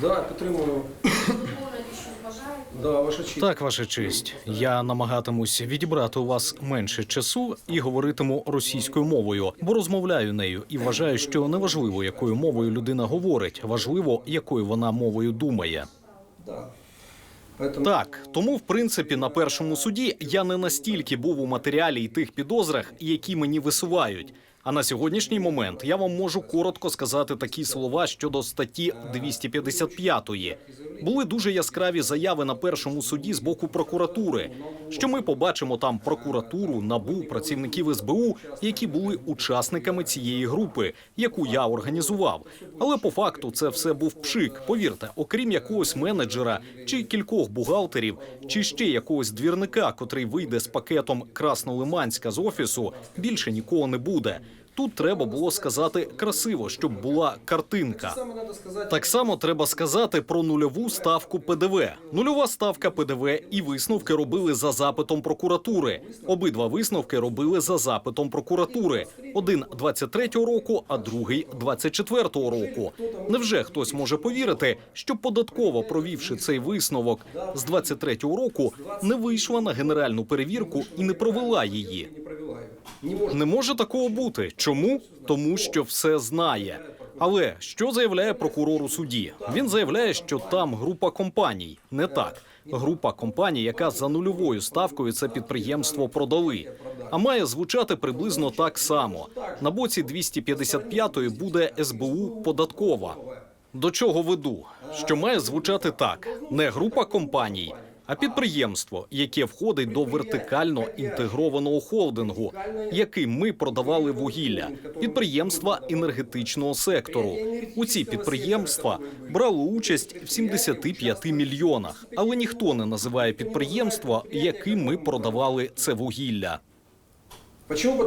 Да, підтримую. Да, ваша честь. Так, ваша честь. Я намагатимусь відібрати у вас менше часу і говоритиму російською мовою, бо розмовляю нею і вважаю, що неважливо, якою мовою людина говорить, важливо, якою вона мовою думає. Так, тому в принципі на першому суді я не настільки був у матеріалі і тих підозрах, які мені висувають. А на сьогоднішній момент я вам можу коротко сказати такі слова щодо статті 255. Були дуже яскраві заяви на першому суді з боку прокуратури. Що ми побачимо там прокуратуру, набу, працівників СБУ, які були учасниками цієї групи, яку я організував. Але по факту це все був пшик. Повірте, окрім якогось менеджера чи кількох бухгалтерів, чи ще якогось двірника, котрий вийде з пакетом Краснолиманська з офісу, більше нікого не буде. Тут треба було сказати красиво, щоб була картинка. Так само треба сказати про нульову ставку ПДВ. Нульова ставка ПДВ і висновки робили за запитом прокуратури. Обидва висновки робили за запитом прокуратури. Один 23-го року, а другий 24-го року. Невже хтось може повірити, що податково провівши цей висновок з 23-го року, не вийшла на генеральну перевірку і не провела її? Не. Може такого бути. Чому? Тому що все знає. Але що заявляє прокурор у суді? Він заявляє, що там група компаній. Не так. Група компаній, яка за нульовою ставкою це підприємство продали. А має звучати приблизно так само. На боці 255-ї буде СБУ податкова. До чого веду? Що має звучати так: не група компаній, а підприємство, яке входить до вертикально інтегрованого холдингу, яким ми продавали вугілля, підприємства енергетичного сектору. У ці підприємства брали участь в 75 мільйонах, але ніхто не називає підприємства, яким ми продавали це вугілля.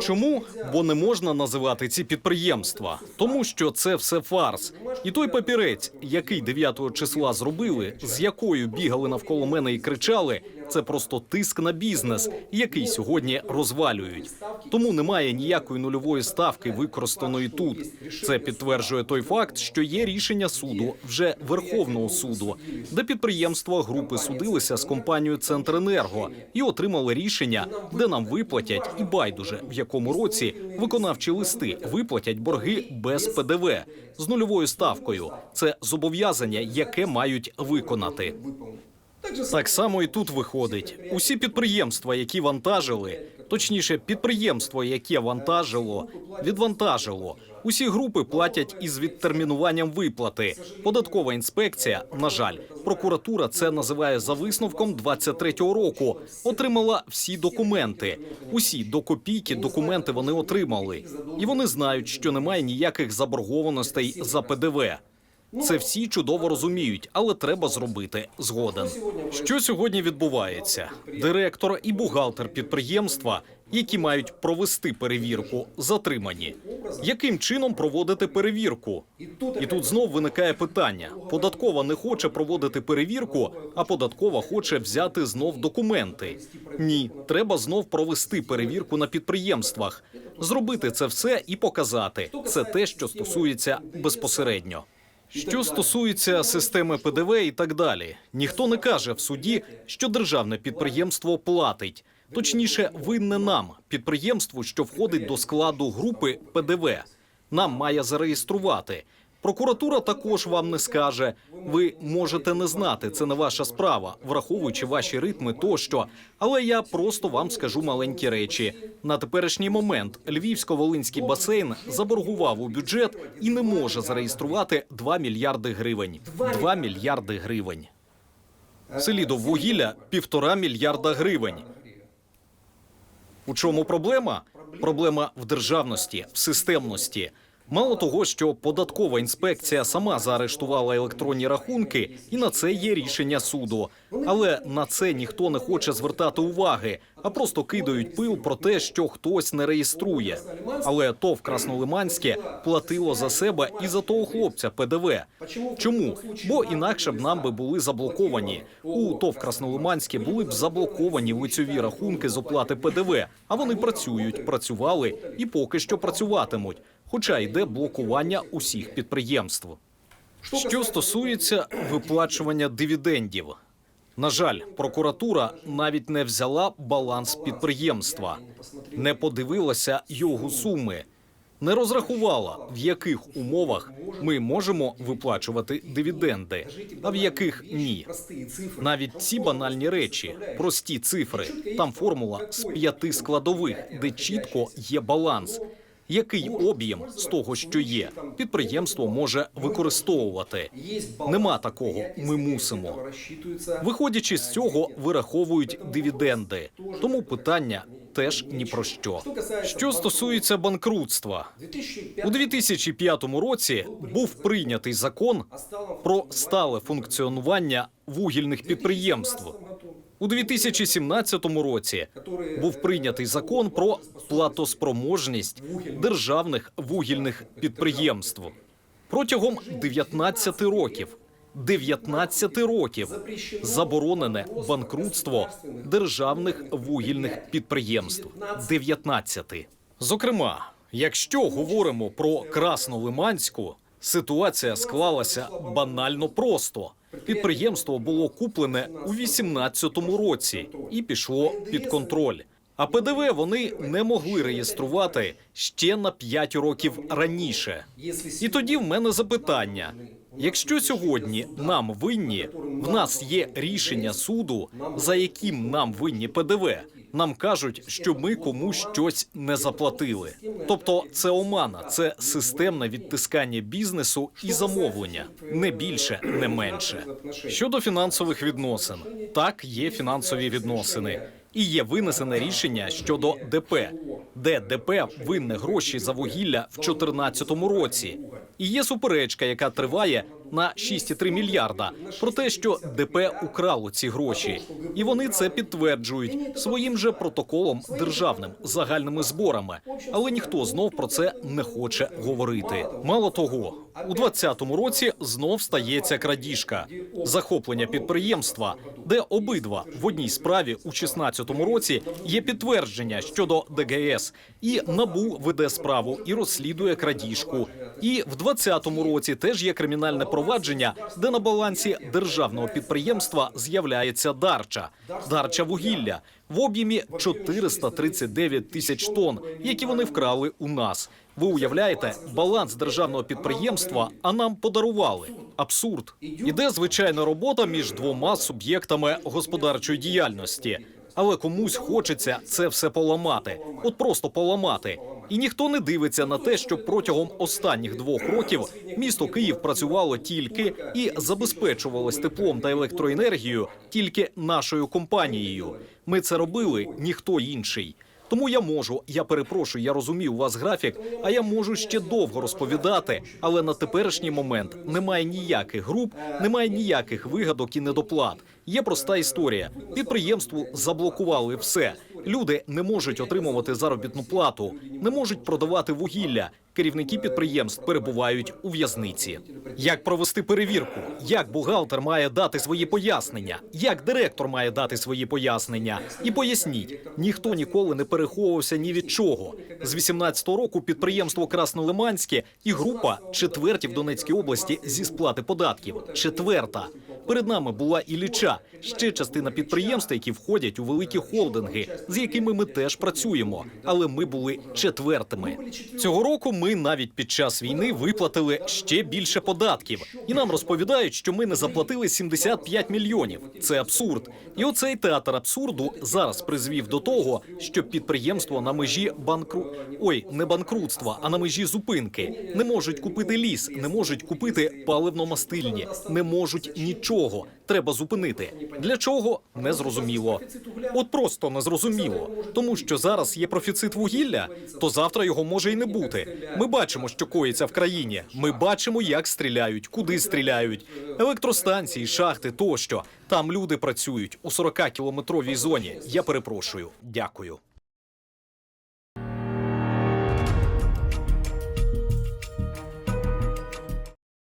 Чому? Бо не можна називати ці підприємства, тому що це все фарс. І той папірець, який 9 числа зробили, з якою бігали навколо мене і кричали, це просто тиск на бізнес, який сьогодні розвалюють. Тому немає ніякої нульової ставки, використаної тут. Це підтверджує той факт, що є рішення суду вже Верховного суду, де підприємства групи судилися з компанією Центренерго і отримали рішення, де нам виплатять і байдуже в якому році виконавчі листи виплатять борги без ПДВ з нульовою ставкою. Це зобов'язання, яке мають виконати. Так само і тут виходить. Усі підприємства, які вантажили, точніше, підприємство, яке вантажило, відвантажило. Усі групи платять із відтермінуванням виплати. Податкова інспекція, на жаль, прокуратура це називає за висновком 23-го року. Отримала всі документи. Усі до копійки документи вони отримали, і вони знають, що немає ніяких заборгованостей за ПДВ. Це всі чудово розуміють, але треба зробити згоден. Що сьогодні відбувається? Директор і бухгалтер підприємства, які мають провести перевірку, затримані. Яким чином проводити перевірку? І тут знов виникає питання: податкова не хоче проводити перевірку, а податкова хоче взяти знов документи. Ні, треба знов провести перевірку на підприємствах, зробити це все і показати. Це те, що стосується безпосередньо. Що стосується системи ПДВ і так далі, ніхто не каже в суді, що державне підприємство платить. Точніше, винне нам, підприємству, що входить до складу групи ПДВ. Нам має зареєструвати. Прокуратура також вам не скаже. Ви можете не знати, це не ваша справа, враховуючи ваші ритми тощо. Але я просто вам скажу маленькі речі. На теперішній момент Львівсько-Волинський басейн заборгував у бюджет і не може зареєструвати 2 мільярди гривень. 2 мільярди гривень. Селі до вугілля півтора мільярда гривень. У чому проблема? Проблема в державності, в системності. Мало того, що податкова інспекція сама заарештувала електронні рахунки, і на це є рішення суду. Але на це ніхто не хоче звертати уваги, а просто кидають пил про те, що хтось не реєструє. Але ТОВ Краснолиманське платило за себе і за того хлопця ПДВ. Чому? Бо інакше б нам би були заблоковані. У ТОВ Краснолиманське були б заблоковані лицьові рахунки з оплати ПДВ. А вони працюють, працювали і поки що працюватимуть. Хоча йде блокування усіх підприємств. Що стосується виплачування дивідендів, на жаль, прокуратура навіть не взяла баланс підприємства, не подивилася його суми, не розрахувала, в яких умовах ми можемо виплачувати дивіденди, а в яких ні. Навіть ці банальні речі, прості цифри, там формула з п'яти складових, де чітко є баланс. Який об'єм з того, що є, підприємство може використовувати? Нема такого. Ми мусимо. Виходячи з цього, вираховують дивіденди. Тому питання теж ні про що. Що стосується банкрутства, у 2005 році був прийнятий закон про стале функціонування вугільних підприємств. У 2017 році був прийнятий закон про платоспроможність державних вугільних підприємств. Протягом 19 років 19 років заборонене банкрутство державних вугільних підприємств. 19. Зокрема, якщо говоримо про Краснолиманську, ситуація склалася банально просто. Підприємство було куплене у 18-му році і пішло під контроль. А ПДВ вони не могли реєструвати ще на 5 років раніше. І тоді в мене запитання: якщо сьогодні нам винні, в нас є рішення суду, за яким нам винні ПДВ. Нам кажуть, що ми комусь щось не заплатили. Тобто, це омана, це системне відтискання бізнесу і замовлення, не більше, не менше. Щодо фінансових відносин, так є фінансові відносини. І є винесене рішення щодо ДП, де ДП винне гроші за вугілля в 2014 році. І є суперечка, яка триває на 6,3 мільярда про те, що ДП украло ці гроші, і вони це підтверджують своїм же протоколом державним загальними зборами. Але ніхто знов про це не хоче говорити. Мало того, у 2020 році знов стається крадіжка, захоплення підприємства, де обидва в одній справі у 2016 році є підтвердження щодо ДГС, і набу веде справу і розслідує крадіжку. І в 2020 році теж є кримінальне провадження, де на балансі державного підприємства з'являється дарча, дарча вугілля в об'ємі 439 тисяч тонн, які вони вкрали у нас. Ви уявляєте баланс державного підприємства, а нам подарували. Абсурд. Іде звичайна робота між двома суб'єктами господарчої діяльності. Але комусь хочеться це все поламати, от просто поламати. І ніхто не дивиться на те, що протягом останніх двох років місто Київ працювало тільки і забезпечувалось теплом та електроенергією тільки нашою компанією. Ми це робили, ніхто інший. Тому я можу, я перепрошую, я розумію у вас графік, а я можу ще довго розповідати. Але на теперішній момент немає ніяких груп, немає ніяких вигадок і недоплат. Є проста історія. Підприємству заблокували все. Люди не можуть отримувати заробітну плату, не можуть продавати вугілля. Керівники підприємств перебувають у в'язниці. Як провести перевірку? Як бухгалтер має дати свої пояснення? Як директор має дати свої пояснення? І поясніть, ніхто ніколи не переховувався ні від чого. З 18-го року підприємство Краснолиманське і група четверті в Донецькій області зі сплати податків. Четверта. Перед нами була Ілліча, ще частина підприємств, які входять у великі холдинги, з якими ми теж працюємо. Але ми були четвертими. Цього року ми навіть під час війни виплатили ще більше податків, і нам розповідають, що ми не заплатили 75 мільйонів. Це абсурд. І оцей театр абсурду зараз призвів до того, що підприємство на межі банкру... ой, не банкрутства, а на межі зупинки не можуть купити ліс, не можуть купити паливно-мастильні, не можуть нічого. Треба зупинити. Для чого не зрозуміло. От просто не зрозуміло. Тому що зараз є профіцит вугілля, то завтра його може і не бути. Ми бачимо, що коїться в країні. Ми бачимо, як стріляють, куди стріляють. Електростанції, шахти тощо. Там люди працюють у 40-кілометровій зоні. Я перепрошую. Дякую.